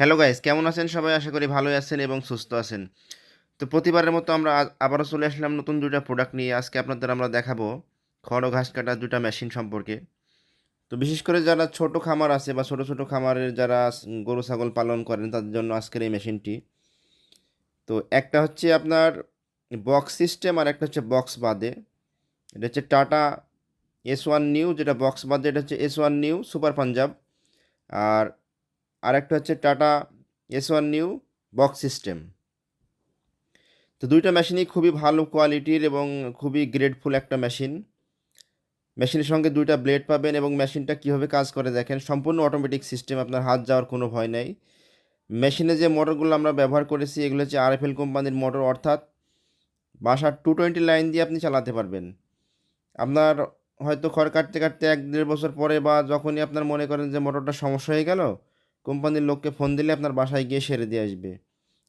Hello guys কেমন আছেন? সবাই আশা করি ভালোই আছেন এবং সুস্থ আছেন। তো প্রতিবারের মতো আমরা আবারও চলে আসলাম নতুন দুইটা প্রোডাক্ট নিয়ে। আজকে আপনাদের আমরা দেখাবো খড় ঘাস কাটার দুটা মেশিন সম্পর্কে। তো বিশেষ করে যারা ছোট খামার আছে বা ছোট ছোট খামারের যারা গরু, ছাগল পালন করেন, তাদের জন্য আজকের এই মেশিনটি তো একটা হচ্ছে আপনার বক্স সিস্টেম আর একটা হচ্ছে বক্স বাদে। এটা হচ্ছে টাটা এস ওয়ান নিউ যেটা বক্স বাদে, এটা হচ্ছে S one new super Punjab আর আরেকটা হচ্ছে Tata S one new box system. তো দুইটা মেশিনই খুবই ভালো কোয়ালিটির এবং খুবই গ্রেডফুল একটা মেশিন। মেশিনের সঙ্গে দুইটা ব্লেড পাবেন এবং মেশিনটা কীভাবে কাজ করে দেখেন, সম্পূর্ণ অটোমেটিক সিস্টেম আপনার হাত যাওয়ার কোনো ভয় নেই। মেশিনে যে মোটরগুলো আমরা ব্যবহার করেছি, এগুলো হচ্ছে আরএফএল কোম্পানির মোটর অর্থাৎ বাসার টু টোয়েন্টি লাইন দিয়ে আপনি চালাতে পারবেন। আপনার হয়তো খড় কাটতে কাটতে এক দেড় বছর পরে বা যখনই আপনার মনে করেন যে মোটরটা সমস্যা হয়ে গেল কোম্পানির লোককে ফোন দিলে আপনার বাসায় গিয়ে সেরে দিয়ে আসবে।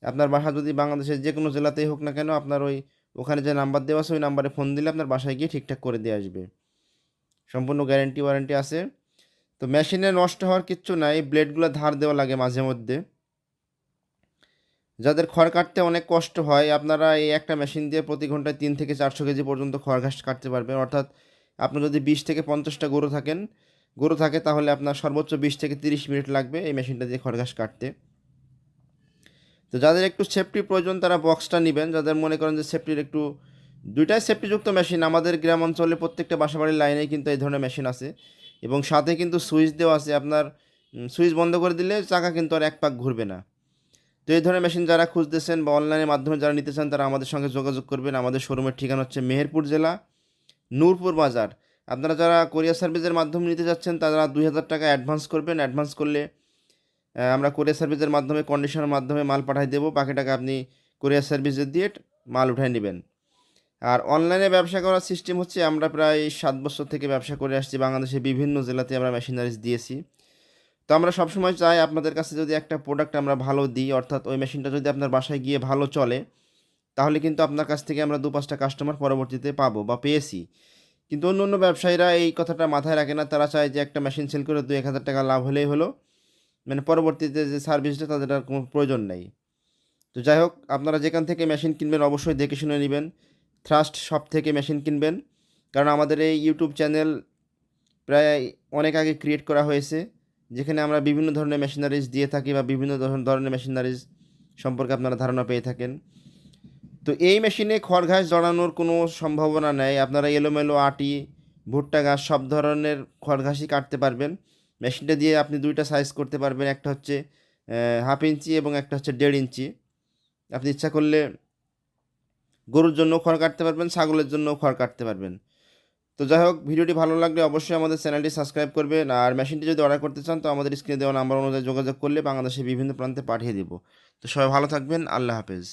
আপনার বাসা যদি বাংলাদেশের যে কোনো জেলাতেই হোক না কেন, আপনার ওই ওখানে যে নাম্বার দেওয়া আছে, ওই নাম্বারে ফোন দিলে আপনার বাসায় গিয়ে ঠিকঠাক করে দিয়ে আসবে। সম্পূর্ণ গ্যারেন্টি ওয়ারেন্টি আছে। তো মেশিনে নষ্ট হওয়ার কিচ্ছু নাই ব্লেডগুলো ধার দেওয়া লাগে মাঝে মধ্যে। যাদের খড় কাটতে অনেক কষ্ট হয়, আপনারা এই একটা মেশিন দিয়ে প্রতি ঘন্টায় তিন থেকে চারশো কেজি পর্যন্ত খড় ঘাস কাটতে পারবেন। অর্থাৎ আপনার যদি বিশ থেকে পঞ্চাশটা গরু থাকেন গরু থাকে, তাহলে আপনার সর্বোচ্চ বিশ থেকে তিরিশ মিনিট লাগবে এই মেশিনটা দিয়ে খড়ঘাস কাটতে। তো যাদের একটু সেফটি প্রয়োজন, তারা বক্সটা নেবেন। যাদের মনে করেন যে সেফটির একটু, দুইটাই সেফটিযুক্ত মেশিন আমাদের গ্রাম অঞ্চলে প্রত্যেকটা বাসাবাড়ির লাইনে কিন্তু এই ধরনের মেশিন আছে। এবং সাথে কিন্তু সুইচ দেওয়া আছে। আপনার সুইচ বন্ধ করে দিলে চাকা কিন্তু আর এক পাক ঘুরবে না। তো এই ধরনের মেশিন যারা খুঁজতেছেন বা অনলাইনের মাধ্যমে যারা নিতে চান, তারা আমাদের সঙ্গে যোগাযোগ করবেন। আমাদের শোরুমের ঠিকানা হচ্ছে মেহেরপুর জেলা, নূরপুর বাজার। আপনারা যারা কোরিয়ার সার্ভিসের মাধ্যমে নিতে যাচ্ছেন, তারা দুই হাজার টাকা অ্যাডভান্স করবেন। অ্যাডভান্স করলে আমরা কোরিয়ার সার্ভিসের মাধ্যমে কন্ডিশনের মাধ্যমে মাল পাঠিয়ে দেবো। বাকি টাকা আপনি কোরিয়ার সার্ভিসে দিয়ে মাল উঠায় নেবেন। আর অনলাইনে ব্যবসা করার সিস্টেম হচ্ছে, আমরা প্রায় সাত বছর থেকে ব্যবসা করে আসছি। বাংলাদেশের বিভিন্ন জেলাতে আমরা মেশিনারিজ দিয়েছি। তো আমরা সবসময় চাই আপনাদের কাছে যদি একটা প্রোডাক্ট আমরা ভালো দিই, অর্থাৎ ওই মেশিনটা যদি আপনার বাসায় গিয়ে ভালো চলে, তাহলে কিন্তু আপনার কাছ থেকে আমরা দু পাঁচটা কাস্টমার পরবর্তীতে পাবো বা পেয়েছি। কিন্তু অন্য অন্য ব্যবসায়ীরা এই কথাটা মাথায় রাখে না। তারা চায় যে একটা মেশিন সেল করে দু এক হাজার টাকা লাভ হলেই হলো। মানে পরবর্তীতে যে সার্ভিসটা তাদের আর কোনো প্রয়োজন নেই। তো যাই হোক, আপনারা যেখান থেকে মেশিন কিনবেন অবশ্যই দেখে শুনে নেবেন। থ্রাস্ট শপ থেকে মেশিন কিনবেন। কারণ আমাদের এই ইউটিউব চ্যানেল প্রায় অনেক আগে ক্রিয়েট করা হয়েছে। যেখানে আমরা বিভিন্ন ধরনের মেশিনারিজ দিয়ে থাকি বা বিভিন্ন ধরনের মেশিনারিজ সম্পর্কে আপনারা ধারণা পেয়ে থাকেন। তো এই মেশিনে খড় ঘাস জড়ানোর কোনো সম্ভাবনা নেই। আপনারা এলোমেলো আটি, ভুট্টা ঘাস সব ধরনের খড় ঘাসই কাটতে পারবেন। মেশিনটা দিয়ে আপনি দুইটা সাইজ করতে পারবেন, একটা হচ্ছে হাফ ইঞ্চি এবং একটা হচ্ছে দেড় ইঞ্চি আপনি ইচ্ছা করলে গরুর জন্য খড় কাটতে পারবেন, ছাগলের জন্য খড় কাটতে পারবেন। তো যাই হোক, ভিডিওটি ভালো লাগলে অবশ্যই আমাদের চ্যানেলটি সাবস্ক্রাইব করবেন আর মেশিনটি যদি অর্ডার করতে চান, তো আমাদের স্ক্রিনে দেওয়া নাম্বার অনুযায়ী যোগাযোগ করলে বাংলাদেশের বিভিন্ন প্রান্তে পাঠিয়ে দেবো। তো সবাই ভালো থাকবেন, আল্লাহ হাফেজ।